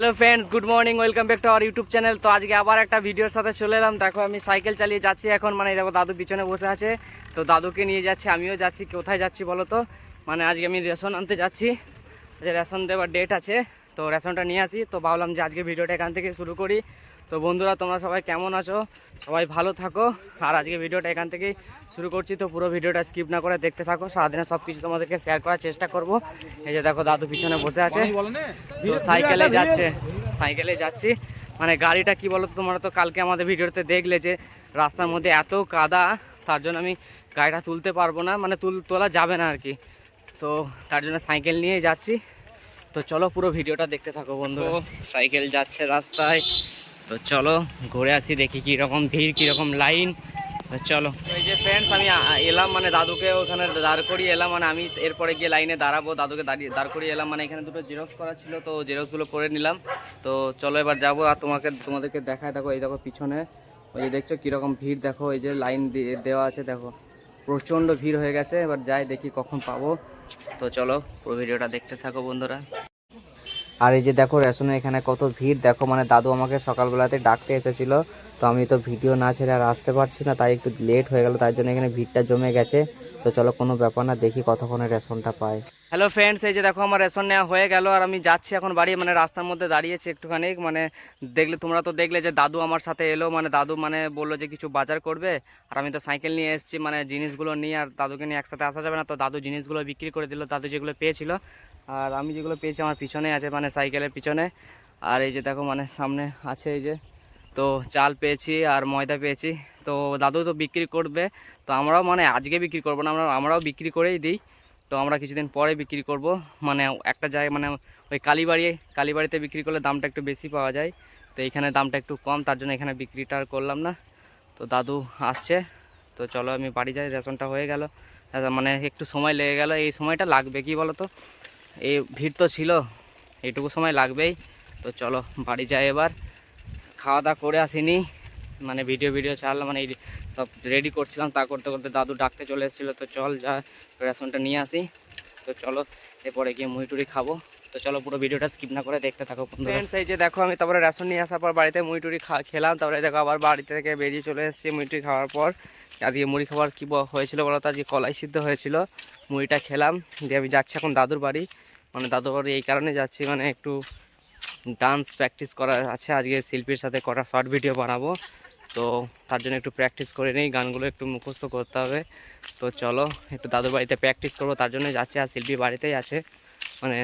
Hello friends good morning welcome back to our YouTube channel তো আজকে আবার একটা ভিডিওর সাথে চলে এলাম। দেখো, আমি সাইকেল চালিয়ে যাচ্ছি এখন। মানে দেখো, দাদু পিছনে বসে আছে। তো দাদুকে নিয়ে যাচ্ছি, আমিও যাচ্ছি। কোথায় যাচ্ছি বলো তো? মানে আজকে আমি রেশন আনতে যাচ্ছি। রেশন দেওয়ার ডেট আছে। তো রেশনটা নিয়ে আসি। তো ভাবলাম যে আজকে ভিডিওটা এখান থেকে শুরু করি। তো বন্ধুরা তোমরা সবাই কেমন আছো? সবাই ভালো থাকো। আর আজকে ভিডিওটা এখান থেকেই শুরু করছি। তো পুরো ভিডিওটা স্কিপ না করে দেখতে থাকো। সারাদিনে সব কিছু তোমাদেরকে শেয়ার করার চেষ্টা করব। এই যে দেখো দাদু পিছনে বসে আছে। তো সাইকেলে যাচ্ছে। সাইকেলে যাচ্ছি। মানে গাড়িটা কি বলো তোমরা তো কালকে আমাদের ভিডিওতে দেখলে যে রাস্তার মধ্যে এত কাদা তার জন্য আমি গাড়িটা তুলতে পারব না। মানে তুল তোলা যাবে না আর কি। তো তার জন্য সাইকেল নিয়ে যাচ্ছি। তো চলো পুরো ভিডিওটা দেখতে থাকো বন্ধু সাইকেল যাচ্ছে রাস্তায়। তো চলো ঘুরে আসি দেখি কীরকম ভিড় কীরকম লাইন। তো চলো। এই যে ফ্রেন্ডস আমি এলাম মানে দাদুকে ওখানে দাঁড় করিয়ে এলাম। মানে আমি এরপরে গিয়ে লাইনে দাঁড়াবো দাদুকে দাঁড়িয়ে দাঁড় করিয়ে এলাম। মানে এখানে দুটো জেরক্স করা ছিল তো জেরক্সগুলো করে নিলাম। তো চলো এবার যাব আর তোমাকে তোমাদেরকে দেখায় দেখো এই দেখো পিছনে। ওই যে দেখছ কীরকম ভিড় দেখো এই যে লাইন দিয়ে দেওয়া আছে দেখো। প্রচণ্ড ভিড় হয়ে গেছে এবার যাই দেখি কখন পাবো। তো চলো পুরো ভিডিওটা দেখতে থাকো বন্ধুরা। আর এই যে দেখো রেশনে এখানে কত ভিড়, দেখো মানে দাদু আমাকে সকালবেলাতে ডাকতে এসেছিল। তো আমি তো ভিডিও না ছেড়ে আর আসতে পারছি না, তাই একটু লেট হয়ে গেল তার জন্য এখানে ভিড়টা জমে গেছে। তো চলো কোনো ব্যাপার না, দেখি কতক্ষণে রেশনটা পাই হ্যালো ফ্রেন্ডস এই যে দেখো আমার রেশন নেওয়া হয়ে গেল, আর আমি যাচ্ছি এখন বাড়ি মানে রাস্তার মধ্যে দাঁড়িয়েছি একটুখানি মানে দেখলে তোমরা তো দেখলে যে দাদু আমার সাথে এলো মানে দাদু মানে বলল যে কিছু বাজার করবে, আর আমি তো সাইকেল নিয়ে এসেছি মানে জিনিসগুলো নিয়ে, আর দাদুকে নিয়ে একসাথে আসা যাবে না, তো দাদু জিনিসগুলো বিক্রি করে দিল, দাদু যেগুলো পেয়েছিল, আর আমি যেগুলো পেয়েছি আমার পিছনে আছে মানে সাইকেলের পিছনে, আর এই যে দেখো মানে সামনে আছে এই যে তো চাল পেয়েছি আর ময়দা পেয়েছি। তো দাদু তো বিক্রি করবে, তো আমরাও মানে আজকে বিক্রি করব না, আমরা আমরাও বিক্রি করেই দিই। তো আমরা কিছুদিন পরে বিক্রি করব। মানে একটা জায়গায় মানে ওই কালীবাড়ি কালীবাড়িতে বিক্রি করলে দামটা একটু বেশি পাওয়া যায়। তো এখানে দামটা একটু কম, তার জন্য এখানে বিক্রিটা আর করলাম না। তো দাদু আসছে, তো চলো আমি বাড়ি যাই, রেশনটা হয়ে গেল। মানে একটু সময় লেগে গেল, এই সময়টা লাগবে কি বলো তো এই ভিড় তো ছিল, এইটুকু সময় লাগবেই। তো চলো বাড়ি যাই এবার। খাওয়া দাওয়া করে আসিনি। মানে ভিডিও ভিডিও ছাড়লাম মানে সব রেডি করছিলাম। তা করতে করতে দাদু ডাকতে চলে এসেছিল, তো চল যা, রেশনটা নিয়ে আসি। তো চলো, এরপরে গিয়ে মুড়ি টুড়ি খাব। তো চলো পুরো ভিডিওটা স্কিপ না করে দেখতে থাকো ফ্রেন্ডস এই যে দেখো, আমি তারপরে রেশন নিয়ে আসার পর বাড়িতে মুড়ি টুড়ি খেলাম। তারপরে দেখো আবার বাড়িতে থেকে বেরিয়ে চলে এসেছি মুড়ি টুড়ি খাওয়ার পর। আজকে মুড়ি খাবার কী হয়েছিল বলো তো? আজকে কলাই সিদ্ধ হয়েছিল। মুড়িটা খেলাম। দিয়ে আমি যাচ্ছি এখন দাদুর বাড়ি। মানে দাদুর বাড়ি এই কারণে যাচ্ছি মানে একটু ডান্স প্র্যাকটিস করা আছে। আজকে শিল্পীর সাথে করা শর্ট ভিডিও বানাবো। তো তার জন্য একটু প্র্যাকটিস করে নিই, গানগুলো একটু মুখস্থ করতে হবে। তো চলো, একটু দাদুর বাড়িতে প্র্যাকটিস করব, তার জন্য যাচ্ছে। আর শিল্পী বাড়িতেই আছে। মানে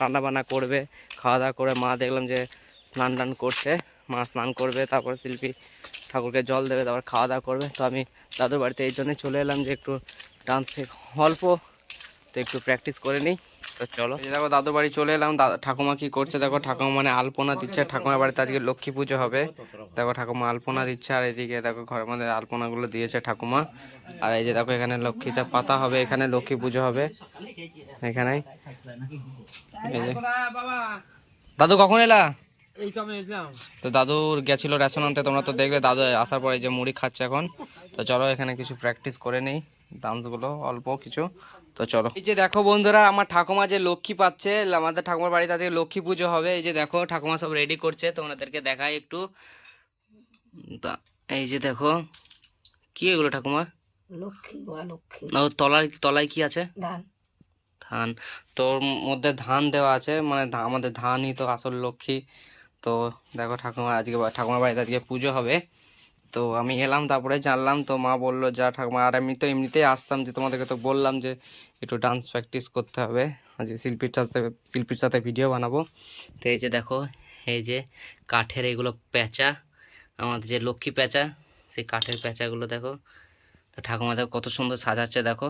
রান্না বান্না করবে খাওয়া দাওয়া করে মা দেখলাম যে স্নান টান করছে। মা স্নান করবে, তারপর শিল্পী ঠাকুরকে জল দেবে, তারপর খাওয়া দাওয়া করবে। তো আমি দাদুর বাড়িতে এই জন্যই চলে এলাম যে একটু ডান্স অল্প, তো একটু প্র্যাকটিস করে নিই। তো চলো। দেখো দাদু বাড়ি চলে এলাম। ঠাকুমা কি করছে? দেখো, ঠাকুমা মানে আলপনা দিচ্ছে। ঠাকুমার বাড়িতে আজকে লক্ষ্মী পুজো হবে। দেখো, ঠাকুমা আলপনা দিচ্ছে। আর এদিকে দেখো, ঘরের মধ্যে আলপনাগুলো দিয়েছে ঠাকুমা। আর এই যে দেখো, এখানে লক্ষ্মীটা পাতা হবে। এখানে লক্ষ্মী পুজো হবে। এখানে। দাদু, কখন এলা? তো দাদুর গেছিল রেশন আনতে। তোমরা তো দেখবে, দাদু আসার পরে যে মুড়ি খাচ্ছে এখন। তো চলো, এখানে কিছু প্র্যাকটিস করে নেই। ডান্সগুলো অল্প কিছু। তো চলো। এই যে দেখো বন্ধুরা আমার ঠাকুমা যে লক্ষ্মী পাচ্ছে আমাদের ঠাকুমার বাড়িতে আজকে লক্ষ্মী পুজো হবে। এই যে দেখো ঠাকুমা সব রেডি করছে তোমাদেরকে দেখাই একটু। তা এই যে দেখো কি এগুলো ঠাকুমা লক্ষ্মী লক্ষ্মী। তলায় তলায় কি আছে? ধান। ধান। তোর মধ্যে ধান দেওয়া আছে মানে আমাদের ধানই তো আসল লক্ষ্মী। তো দেখো ঠাকুমা আজকে ঠাকুমার বাড়িতে আজকে পুজো হবে। তো আমি এলাম, তারপরে জানলাম, তো মা বলল, যা ঠাকুমা, আর আমি তো এমনিতেই আসতাম যে তোমাদেরকে তো বললাম যে একটু ডান্স প্র্যাকটিস করতে হবে। যে শিল্পীর সাথে শিল্পীর সাথে ভিডিও বানাবো। তো এই যে দেখো, এই যে কাঠের এগুলো প্যাঁচা, আমাদের যে লক্ষ্মী প্যাঁচা, সেই কাঠের প্যাঁচাগুলো দেখো। তো ঠাকুমা দেখো কত সুন্দর সাজাচ্ছে, দেখো।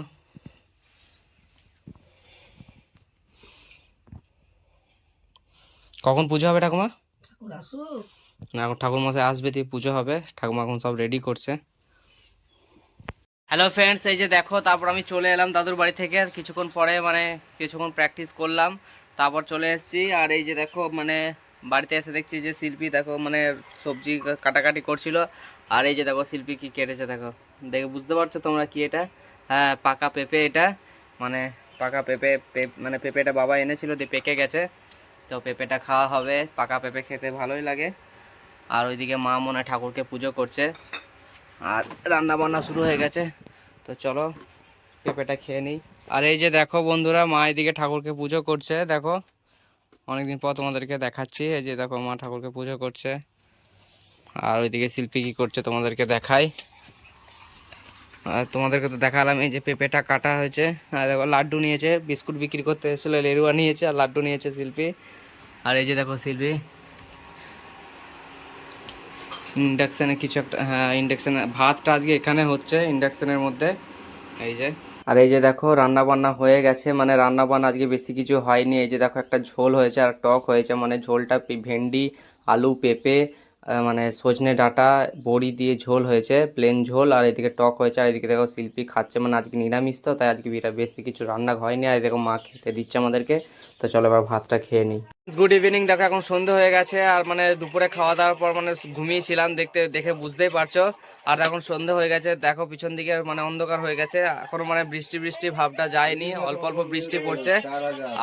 কখন পুজো হবে ঠাকুমা? ঠাকুর আসুক। এখন ঠাকুর মশাই আসবে, দিয়ে পুজো হবে। ঠাকুমা এখন সব রেডি করছে। হ্যালো ফ্রেন্ডস এই যে দেখো, তারপর আমি চলে এলাম দাদুর বাড়ি থেকে। কিছুক্ষণ পরে মানে কিছুক্ষণ প্র্যাকটিস করলাম। তারপর চলে এসেছি, আর এই যে দেখো মানে বাড়িতে এসে দেখছি যে শিল্পী, দেখো মানে সবজি কাটাকাটি করছিল। আর এই যে দেখো, শিল্পী কি কেটেছে, দেখো। দেখে বুঝতে পারছ তোমরা কি এটা? হ্যাঁ পাকা পেঁপে এটা। মানে পাকা পেপ- মানে পেঁপেটা বাবা এনেছিল, দিয়ে পেকে গেছে। তো পেঁপেটা খাওয়া হবে। পাকা পেঁপে খেতে ভালোই লাগে। আর ওইদিকে মা মনে ঠাকুরকে পুজো করছে। আর রান্না বান্না শুরু হয়ে গেছে। তো চলো, পেঁপেটা খেয়ে নিই। আর এই যে দেখো বন্ধুরা, মা এদিকে ঠাকুরকে পুজো করছে, দেখো। অনেকদিন পর তোমাদেরকে দেখাচ্ছি। এই যে দেখো, মা ঠাকুরকে পুজো করছে। আর ওইদিকে শিল্পী কী করছে তোমাদেরকে দেখাই। আর তোমাদেরকে তো দেখালাম, এই যে পেঁপেটা কাটা হয়েছে। আর দেখো, লাড্ডু নিয়েছে, বিস্কুট বিক্রি করতে এসেছিল, লেরুয়া নিয়েছে, আর লাড্ডু নিয়েছে শিল্পী। আর এই যে দেখো শিল্পী ইন্ডাকশানে কিছু একটা হ্যাঁ ইন্ডাকশানে ভাতটা আজকে এখানে হচ্ছে, ইন্ডাকশানের মধ্যে। এই যে। আর এই যে দেখো রান্না বান্না হয়ে গেছে মানে রান্না বান্না আজকে বেশি কিছু হয়নি। এই যে দেখো, একটা ঝোল হয়েছে আর টক হয়েছে মানে ঝোলটা ভেন্ডি, আলু, পেঁপে মানে সজনে ডাঁটা, বড়ি দিয়ে ঝোল হয়েছে প্লেন ঝোল, আর এদিকে টক হয়েছে, আর এদিকে দেখো শিল্পী খাচ্ছে মানে আজকে নিরামিষ তো, তাই আজকে বেশি কিছু রান্না হয়নি, আর এই দেখো মা খেতে দিচ্ছে আমাদেরকে। তো চলো এবার ভাতটা খেয়ে নিই। গুড ইভিনিং দেখো, এখন সন্ধে হয়ে গেছে, আর মানে দুপুরে খাওয়া দাওয়ার পর মানে ঘুমিয়েছিলাম, দেখতে, দেখে বুঝতেই পারছ। আর এখন সন্ধে হয়ে গেছে, দেখো, পিছন দিকে মানে অন্ধকার হয়ে গেছে, এখনও মানে বৃষ্টি বৃষ্টি ভাবটা যায়নি, অল্প অল্প বৃষ্টি পড়ছে।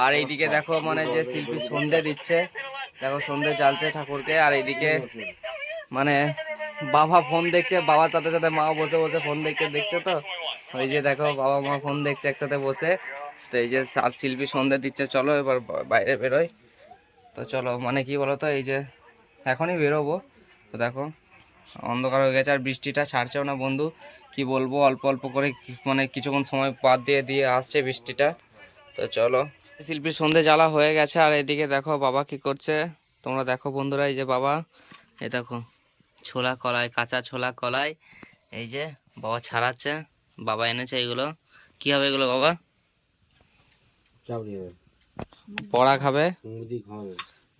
আর এইদিকে দেখো মানে যে শিল্পী সন্ধে দিচ্ছে, দেখো, সন্ধে জ্বালছে ঠাকুরকে, আর এইদিকে মানে বাবা ফোন দেখছে বাবার সাথে সাথে মা বসে বসে ফোন দেখছে, দেখছ তো? ওই যে দেখো, বাবা, মা ফোন দেখছে একসাথে বসে, তো এই যে আর শিল্পী সন্ধে দিচ্ছে, চলো এবার বাইরে বেরোয় তো চলো মানে কি বলতো, এই যে এখনই বেরোবো। তো দেখো, অন্ধকার হয়ে গেছে আর বৃষ্টিটা ছাড়ছেও না বন্ধু। কি বলব, অল্প অল্প করে মানে কিছুক্ষণ সময় বাদ দিয়ে দিয়ে আসছে বৃষ্টিটা। তো চলো, শিল্পীর সন্ধে জ্বালা হয়ে গেছে আর এদিকে দেখো বাবা কি করছে। তোমরা দেখো বন্ধুরা, এই যে বাবা এই দেখো, ছোলা কলাই, কাঁচা ছোলা কলাই, এই যে বাবা ছাড়াচ্ছে, বাবা এনেছে এগুলো। কি হবে এগুলো বাবা? পড়া খাবে।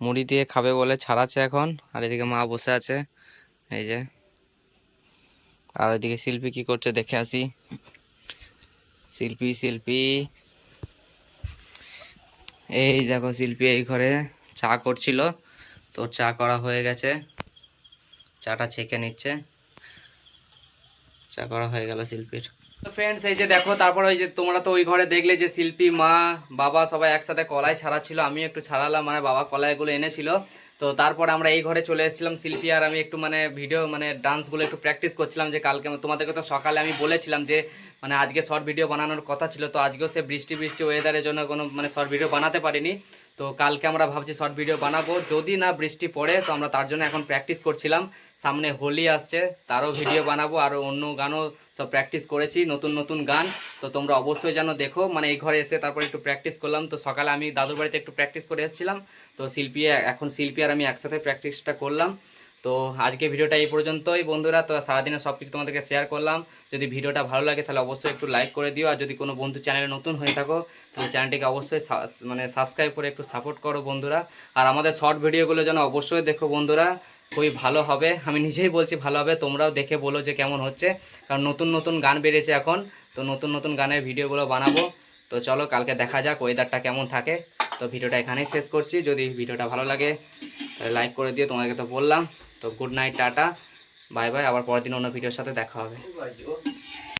মুড়ি দিয়ে খাবে বলে ছাড়াচ্ছে এখন। আর এদিকে মা বসে আছে। এই যে। আর ওইদিকে শিল্পী কি করছে দেখে আসি। শিল্পী শিল্পী। এই দেখো শিল্পী এই ঘরে চা করছিল। তো চা করা হয়ে গেছে। চাটা ছেঁকে নিচ্ছে। চা করা হয়ে গেল শিল্পীর। ফ্রেন্ডস এই যে দেখো, তারপর ওই যে তোমরা তো ওই ঘরে দেখলে যে শিল্পী, মা, বাবা সবাই একসাথে কলাই ছাড়াচ্ছিল। আমি একটু ছাড়ালাম মানে বাবা কলাইগুলো এনেছিল। তো তারপর আমরা এই ঘরে চলে এসেছিলাম, শিল্পী আর আমি একটু মানে ভিডিও মানে ডান্সগুলো একটু প্র্যাকটিস করছিলাম যে কালকে তোমাদেরকে তো সকালে আমি বলেছিলাম যে মানে আজকে শর্ট ভিডিও বানানোর কথা ছিল, তো আজকেও সে বৃষ্টি বৃষ্টি ওয়েদারের জন্য কোনো মানে শর্ট ভিডিও বানাতে পারিনি। তো কালকে আমরা ভাবছি শর্ট ভিডিও বানাবো। যদি না বৃষ্টি পড়ে, তো আমরা তার জন্য এখন প্র্যাকটিস করছিলাম। সামনে হোলি আসছে, তারও ভিডিও বানাবো আরও অন্য গানও সব প্র্যাকটিস করেছি, নতুন নতুন গান। তো তোমরা অবশ্যই যেন দেখো মানে এই ঘরে এসে তারপরে একটু প্র্যাকটিস করলাম। তো সকালে আমি দাদুর বাড়িতে একটু প্র্যাকটিস করে এসেছিলাম। তো শিল্পী, এখন শিল্পী আর আমি একসাথে প্র্যাকটিসটা করলাম। তো আজকে ভিডিওটা এই পর্যন্তই, বন্ধুরা। তো সারাদিনে সব কিছু তোমাদেরকে শেয়ার করলাম। যদি ভিডিওটা ভালো লাগে, তাহলে অবশ্যই একটু লাইক করে দিও। আর যদি কোনো বন্ধু চ্যানেলে নতুন হয়ে থাকো, তাহলে চ্যানেলটিকে অবশ্যই মানে সাবস্ক্রাইব করে একটু সাপোর্ট করো, বন্ধুরা। আর আমাদের শর্ট ভিডিওগুলো যেন অবশ্যই দেখো, বন্ধুরা। খুবই ভালো হবে। আমি নিজেই বলছি ভালো হবে, তোমরাও দেখে বলো যে কেমন হচ্ছে। কারণ নতুন নতুন গান বেড়েছে এখন, তো নতুন নতুন গানের ভিডিওগুলো বানাবো। তো চলো, কালকে দেখা যাক ওয়েদারটা কেমন থাকে। তো ভিডিওটা এখানেই শেষ করছি। যদি ভিডিওটা ভালো লাগে লাইক করে দিও। তোমাদেরকে তো বললাম। তো good night tata. Bye bye আবার পরের দিন অন্য ভিডিওর সাথে দেখা হবে।